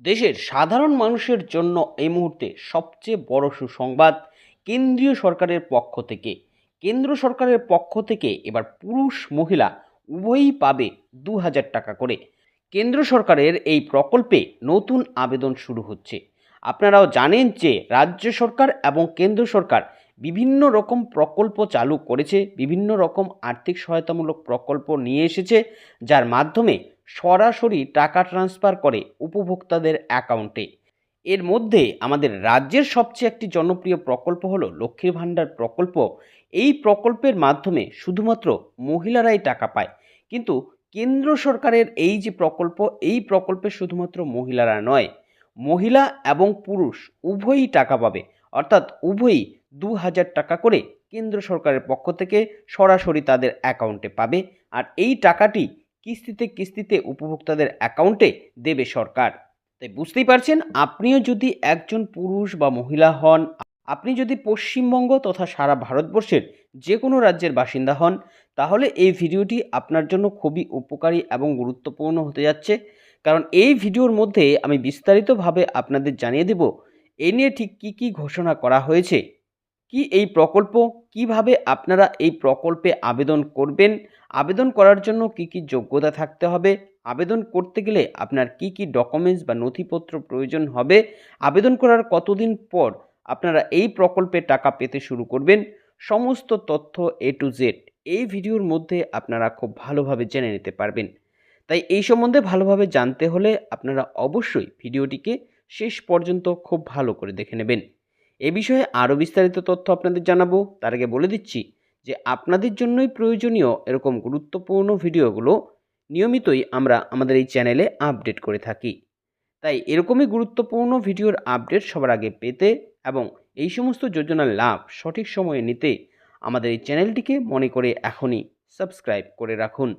দেশের সাধারণ মানুষের জন্য এই মুহূর্তে সবচেয়ে বড় সুসংবাদ কেন্দ্রীয় সরকারের পক্ষ থেকে। কেন্দ্র সরকারের পক্ষ থেকে এবার পুরুষ মহিলা উভয়ই পাবে দু হাজার টাকা করে। কেন্দ্র সরকারের এই প্রকল্পে নতুন আবেদন শুরু হচ্ছে। আপনারাও জানেন যে রাজ্য সরকার এবং কেন্দ্র সরকার বিভিন্ন রকম প্রকল্প চালু করেছে, বিভিন্ন রকম আর্থিক সহায়তামূলক প্রকল্প নিয়ে এসেছে, যার মাধ্যমে সরাসরি টাকা ট্রান্সফার করে উপভোক্তাদের অ্যাকাউন্টে। এর মধ্যে আমাদের রাজ্যের সবচেয়ে একটি জনপ্রিয় প্রকল্প হলো লক্ষ্মীর ভাণ্ডার প্রকল্প। এই প্রকল্পের মাধ্যমে শুধুমাত্র মহিলারাই টাকা পায়, কিন্তু কেন্দ্র সরকারের এই যে প্রকল্প, এই প্রকল্পে শুধুমাত্র মহিলারা নয়, মহিলা এবং পুরুষ উভয়ই টাকা পাবে। অর্থাৎ উভয়ই দু হাজার টাকা করে কেন্দ্র সরকারের পক্ষ থেকে সরাসরি তাদের অ্যাকাউন্টে পাবে আর এই টাকাটি কিস্তিতে কিস্তিতে উপভোক্তাদের অ্যাকাউন্টে দেবে সরকার। তাই বুঝতেই পারছেন, আপনিও যদি একজন পুরুষ বা মহিলা হন, আপনি যদি পশ্চিমবঙ্গ তথা সারা ভারতবর্ষের যে কোনো রাজ্যের বাসিন্দা হন, তাহলে এই ভিডিওটি আপনার জন্য খুবই উপকারী এবং গুরুত্বপূর্ণ হতে যাচ্ছে। কারণ এই ভিডিওর মধ্যে আমি বিস্তারিতভাবে আপনাদের জানিয়ে দেব, এ নিয়ে ঠিক কী কী ঘোষণা করা হয়েছে কি এই প্রকল্প? কীভাবে আপনারা এই প্রকল্পে আবেদন করবেন? আবেদন করার জন্য কি কি যোগ্যতা থাকতে হবে? আবেদন করতে গেলে আপনার কি কি ডকুমেন্টস বা নথিপত্র প্রয়োজন হবে? আবেদন করার কতদিন পর আপনারা এই প্রকল্পে টাকা পেতে শুরু করবেন? সমস্ত তথ্য এ টু জেড এই ভিডিওর মধ্যে আপনারা খুব ভালোভাবে জেনে নিতে পারবেন। তাই এই সম্বন্ধে ভালোভাবে জানতে হলে আপনারা অবশ্যই ভিডিওটিকে শেষ পর্যন্ত খুব ভালো করে দেখে নেবেন। এ বিষয়ে আরও বিস্তারিত তথ্য আপনাদের জানাব। তার আগে বলে দিচ্ছি যে আপনাদের জন্যই প্রয়োজনীয় এরকম গুরুত্বপূর্ণ ভিডিওগুলো নিয়মিতই আমরা আমাদের এই চ্যানেলে আপডেট করে থাকি। তাই এরকমই গুরুত্বপূর্ণ ভিডিওর আপডেট সবার আগে পেতে এবং এই সমস্ত যোজনার লাভ সঠিক সময়ে নিতে আমাদের এই চ্যানেলটিকে মনে করে এখনই সাবস্ক্রাইব করে রাখুন।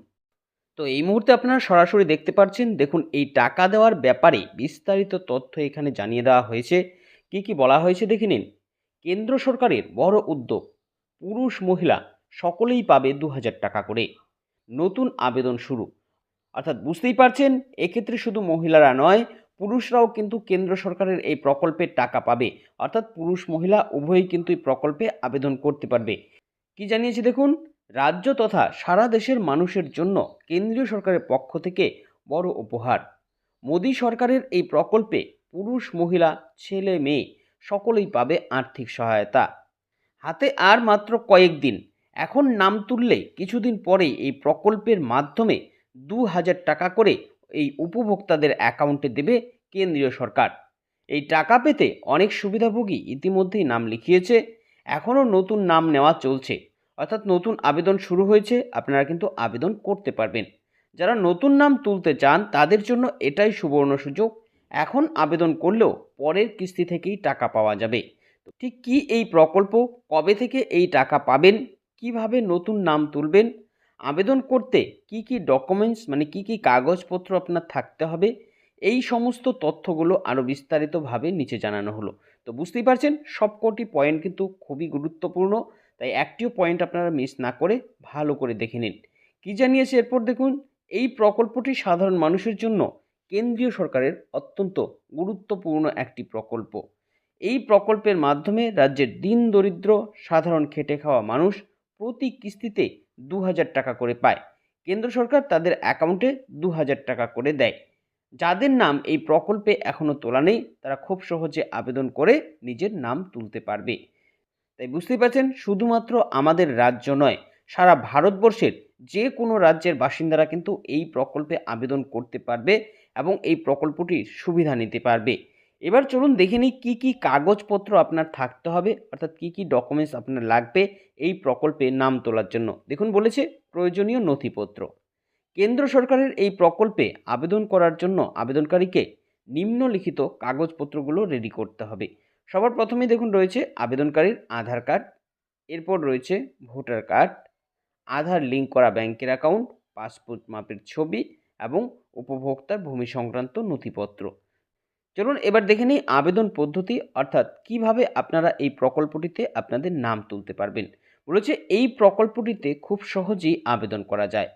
তো এই মুহূর্তে আপনারা সরাসরি দেখতে পাচ্ছেন দেখুন এই টাকা দেওয়ার ব্যাপারে বিস্তারিত তথ্য এখানে জানিয়ে দেওয়া হয়েছে। কি কি বলা হয়েছে দেখে নিন। কেন্দ্র সরকারের বড় উদ্যোগ, পুরুষ মহিলা সকলেই পাবে দু হাজার টাকা করে। নতুন আবেদন শুরু। অর্থাৎ বুঝতেই পারছেন, এক্ষেত্রে শুধু মহিলারা নয়, পুরুষরাও কিন্তু কেন্দ্র সরকারের এই প্রকল্পের টাকা পাবে। অর্থাৎ পুরুষ মহিলা উভয়ই কিন্তু এই প্রকল্পে আবেদন করতে পারবে। কি জানিয়েছে দেখুন, রাজ্য তথা সারা দেশের মানুষের জন্য কেন্দ্রীয় সরকারের পক্ষ থেকে বড় উপহার। মোদী সরকারের এই প্রকল্পে পুরুষ, মহিলা, ছেলে, মেয়ে সকলেই পাবে আর্থিক সহায়তা। হাতে আর মাত্র কয়েকদিন এখন নাম তুললে কিছুদিন পরেই এই প্রকল্পের মাধ্যমে দু হাজার টাকা করে এই উপভোক্তাদের অ্যাকাউন্টে দেবে কেন্দ্রীয় সরকার। এই টাকা পেতে অনেক সুবিধাভোগী ইতিমধ্যেই নাম লিখিয়েছে। এখনও নতুন নাম নেওয়া চলছে। অর্থাৎ নতুন আবেদন শুরু হয়েছে, আপনারা কিন্তু আবেদন করতে পারবেন। যারা নতুন নাম তুলতে চান, তাদের জন্য এটাই সুবর্ণ সুযোগ। এখন আবেদন করলেও পরের কিস্তি থেকেই টাকা পাওয়া যাবে। ঠিক কি এই প্রকল্প? কবে থেকে এই টাকা পাবেন? কীভাবে নতুন নাম তুলবেন? আবেদন করতে কি কি ডকুমেন্টস মানে কি কি কাগজপত্র আপনার থাকতে হবে? এই সমস্ত তথ্যগুলো আরও বিস্তারিতভাবে নিচে জানানো হলো। তো বুঝতেই পারছেন, সবকটি পয়েন্ট কিন্তু খুবই গুরুত্বপূর্ণ, তাই একটিও পয়েন্ট আপনারা মিস না করে ভালো করে দেখে নিন। কী জানিয়েছে? এরপর দেখুন, এই প্রকল্পটি সাধারণ মানুষের জন্য কেন্দ্রীয় সরকারের অত্যন্ত গুরুত্বপূর্ণ একটি প্রকল্প। এই প্রকল্পের মাধ্যমে রাজ্যের দিন দরিদ্র, সাধারণ খেটে খাওয়া মানুষ প্রতি কিস্তিতে দু হাজার টাকা করে পায়। কেন্দ্র সরকার তাদের অ্যাকাউন্টে দু হাজার টাকা করে দেয়। যাদের নাম এই প্রকল্পে এখনও তোলা নেই, তারা খুব সহজে আবেদন করে নিজের নাম তুলতে পারবে। তাই বুঝতেই পারছেন, শুধুমাত্র আমাদের রাজ্য নয়, সারা ভারতবর্ষের যে কোনো রাজ্যের বাসিন্দারা কিন্তু এই প্রকল্পে আবেদন করতে পারবে। এবং এই প্রকল্পটির সুবিধা নিতে পারবে। এবার চলুন দেখে নিই কী কী কাগজপত্র আপনার থাকতে হবে, অর্থাৎ কী কী ডকুমেন্টস আপনার লাগবে এই প্রকল্পে নাম তোলার জন্য। দেখুন বলেছে, প্রয়োজনীয় নথিপত্র। কেন্দ্র সরকারের এই প্রকল্পে আবেদন করার জন্য আবেদনকারীকে নিম্নলিখিত কাগজপত্রগুলো রেডি করতে হবে। সবার প্রথমে দেখুন রয়েছে আবেদনকারীর আধার কার্ড, এরপর রয়েছে ভোটার কার্ড, আধার লিঙ্ক করা ব্যাংকের অ্যাকাউন্ট পাসপোর্ট মাপের ছবি এবং উপভোক্তার ভূমি সংক্রান্ত নথিপত্র। চলুন এবার দেখে নিই আবেদন পদ্ধতি, অর্থাৎ কীভাবে আপনারা এই প্রকল্পটিতে আপনাদের নাম তুলতে পারবেন। বলেছে এই প্রকল্পটিতে খুব সহজেই আবেদন করা যায়।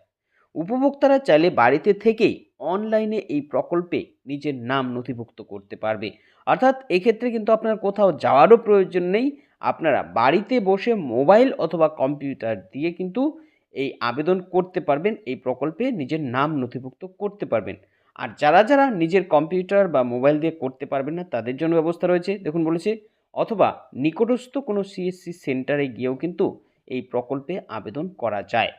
উপভোক্তারা চাইলে বাড়িতে থেকেই অনলাইনে এই প্রকল্পে নিজের নাম নথিভুক্ত করতে পারবে। অর্থাৎ এক্ষেত্রে কিন্তু আপনার কোথাও যাওয়ারও প্রয়োজন নেই। আপনারা বাড়িতে বসে মোবাইল অথবা কম্পিউটার দিয়ে কিন্তু এই আবেদন করতে পারবেন, এই প্রকল্পে নিজের নাম নথিভুক্ত করতে পারবেন। আর যারা যারা নিজের কম্পিউটার বা মোবাইল দিয়ে করতে পারবেন না, তাদের জন্য ব্যবস্থা রয়েছে। দেখুন বলেছে, অথবা নিকটস্থ কোনো সিএসসি সেন্টারে গিয়েও কিন্তু এই প্রকল্পে আবেদন করা যায়।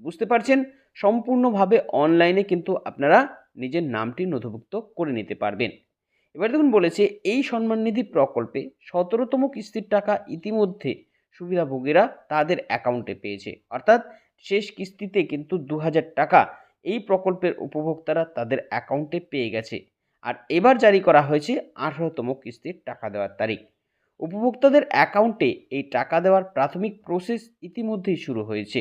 বুঝতে পারছেন? সম্পূর্ণভাবে অনলাইনে কিন্তু আপনারা নিজের নামটি নথিভুক্ত করে নিতে পারবেন। এবার দেখুন বলেছে, এই সম্মান নিধি প্রকল্পে সতেরোতম কিস্তির টাকা ইতিমধ্যে সুবিধাভোগীরা তাদের অ্যাকাউন্টে পেয়েছে। অর্থাৎ শেষ কিস্তিতে কিন্তু দু হাজার টাকা এই প্রকল্পের উপভোক্তারা তাদের অ্যাকাউন্টে পেয়ে গেছে। আর এবার জারি করা হয়েছে আঠারোতম কিস্তির টাকা দেওয়ার তারিখ। উপভোক্তাদের অ্যাকাউন্টে এই টাকা দেওয়ার প্রাথমিক প্রসেস ইতিমধ্যেই শুরু হয়েছে।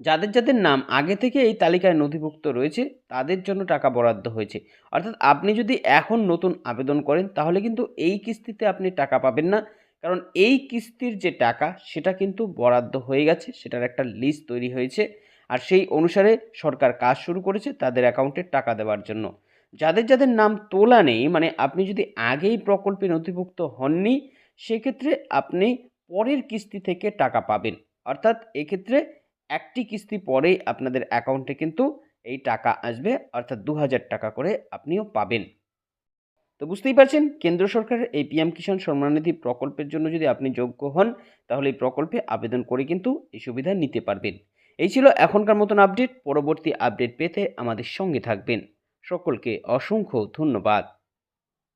যাদের যাদের নাম আগে থেকে এই তালিকায় নথিভুক্ত রয়েছে, তাদের জন্য টাকা বরাদ্দ হয়েছে। অর্থাৎ আপনি যদি এখন নতুন আবেদন করেন, তাহলে কিন্তু এই কিস্তিতে আপনি টাকা পাবেন না। কারণ এই কিস্তির যে টাকা, সেটা কিন্তু বরাদ্দ হয়ে গেছে, সেটার একটা লিস্ট তৈরি হয়েছে। আর সেই অনুসারে সরকার কাজ শুরু করেছে তাদের অ্যাকাউন্টে টাকা দেওয়ার জন্য। যাদের যাদের নাম তোলা নেই মানে আপনি যদি আগেই প্রকল্পে নথিভুক্ত হননি, সেক্ষেত্রে আপনি পরের কিস্তি থেকে টাকা পাবেন। অর্থাৎ এক্ষেত্রে একটি কিস্তি পরেই আপনাদের অ্যাকাউন্টে কিন্তু এই টাকা আসবে, অর্থাৎ দু হাজার টাকা করে আপনিও পাবেন। তো বুঝতেই পারছেন, কেন্দ্র সরকারের এই পিএম কিষাণ সম্মাননিধি প্রকল্পের জন্য যদি আপনি যোগ্য হন, তাহলে এই প্রকল্পে আবেদন করে কিন্তু এই সুবিধা নিতে পারবেন। এই ছিল এখনকার মতন আপডেট, পরবর্তী আপডেট পেতে আমাদের সঙ্গে থাকবেন। সকলকে অসংখ্য ধন্যবাদ।